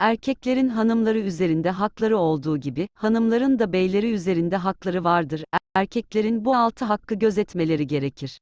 Erkeklerin hanımları üzerinde hakları olduğu gibi, hanımların da beyleri üzerinde hakları vardır. Erkeklerin bu altı hakkı gözetmeleri gerekir.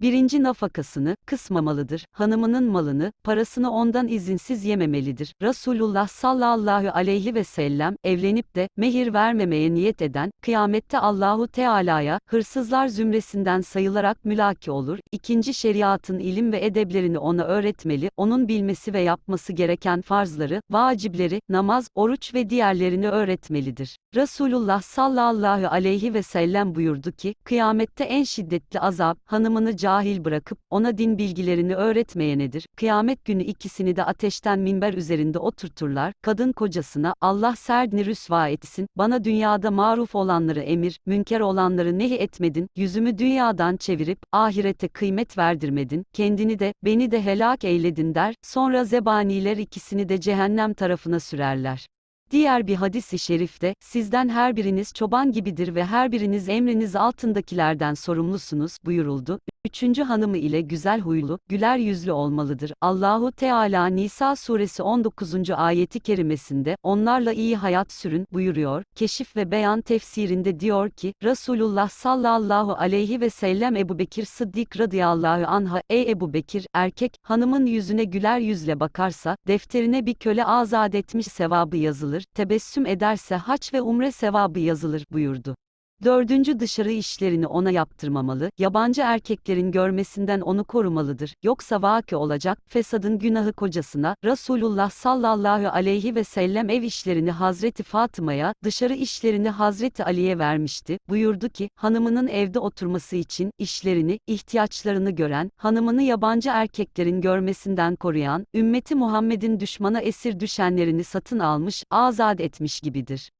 Birinci nafakasını, kısmamalıdır. Hanımının malını, parasını ondan izinsiz yememelidir. Resulullah sallallahu aleyhi ve sellem, evlenip de, mehir vermemeye niyet eden, kıyamette Allahu Teala'ya, hırsızlar zümresinden sayılarak mülaki olur. İkinci şeriatın ilim ve edeblerini ona öğretmeli, onun bilmesi ve yapması gereken farzları, vacibleri, namaz, oruç ve diğerlerini öğretmelidir. Resulullah sallallahu aleyhi ve sellem buyurdu ki, kıyamette en şiddetli azap, hanımını cahil bırakıp, ona din bilgilerini öğretmeyenedir. Kıyamet günü ikisini de ateşten minber üzerinde oturturlar, kadın kocasına, Allah serdini rüsva etsin, bana dünyada maruf olanları emir, münker olanları nehi etmedin, yüzümü dünyadan çevirip, ahirete kıymet verdirmedin, kendini de, beni de helak eyledin der, sonra zebaniler ikisini de cehennem tarafına sürerler. Diğer bir hadis-i şerifte, sizden her biriniz çoban gibidir ve her biriniz emriniz altındakilerden sorumlusunuz, buyuruldu. Üçüncü hanımı ile güzel huylu, güler yüzlü olmalıdır. Allahu Teala Nisa suresi 19. ayeti kerimesinde, onlarla iyi hayat sürün, buyuruyor. Keşif ve beyan tefsirinde diyor ki, Resulullah sallallahu aleyhi ve sellem Ebu Bekir Sıddık radıyallahu anha, ey Ebu Bekir, erkek, hanımın yüzüne güler yüzle bakarsa, defterine bir köle azat etmiş sevabı yazılır, tebessüm ederse haç ve umre sevabı yazılır, buyurdu. Dördüncü dışarı işlerini ona yaptırmamalı, yabancı erkeklerin görmesinden onu korumalıdır. Yoksa vaki olacak, fesadın günahı kocasına, Resulullah sallallahu aleyhi ve sellem ev işlerini Hazreti Fatıma'ya, dışarı işlerini Hazreti Ali'ye vermişti. Buyurdu ki, hanımının evde oturması için, işlerini, ihtiyaçlarını gören, hanımını yabancı erkeklerin görmesinden koruyan, ümmeti Muhammed'in düşmana esir düşenlerini satın almış, azat etmiş gibidir.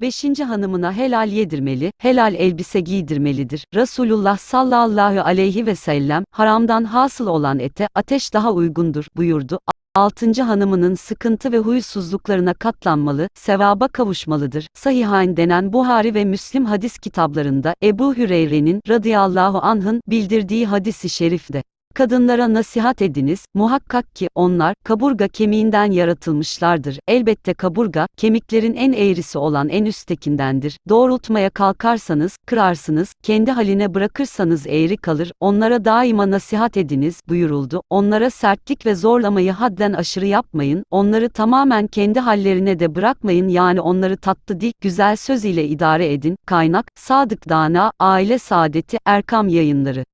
Beşinci hanımına helal yedirmeli, helal elbise giydirmelidir. Resulullah sallallahu aleyhi ve sellem, haramdan hasıl olan ete, ateş daha uygundur, buyurdu. Altıncı hanımının sıkıntı ve huysuzluklarına katlanmalı, sevaba kavuşmalıdır. Sahihain denen Buhari ve Müslim hadis kitaplarında, Ebu Hüreyre'nin, radıyallahu anh'ın, bildirdiği hadisi şerifte. Kadınlara nasihat ediniz, muhakkak ki onlar kaburga kemiğinden yaratılmışlardır. Elbette kaburga kemiklerin en eğrisi olan en üsttekindendir. Doğrultmaya kalkarsanız kırarsınız, kendi haline bırakırsanız eğri kalır. Onlara daima nasihat ediniz buyuruldu. Onlara sertlik ve zorlamayı hadden aşırı yapmayın. Onları tamamen kendi hallerine de bırakmayın. Yani onları tatlı dil, güzel söz ile idare edin. Kaynak Sadık Dana, Aile Saadeti, Erkam Yayınları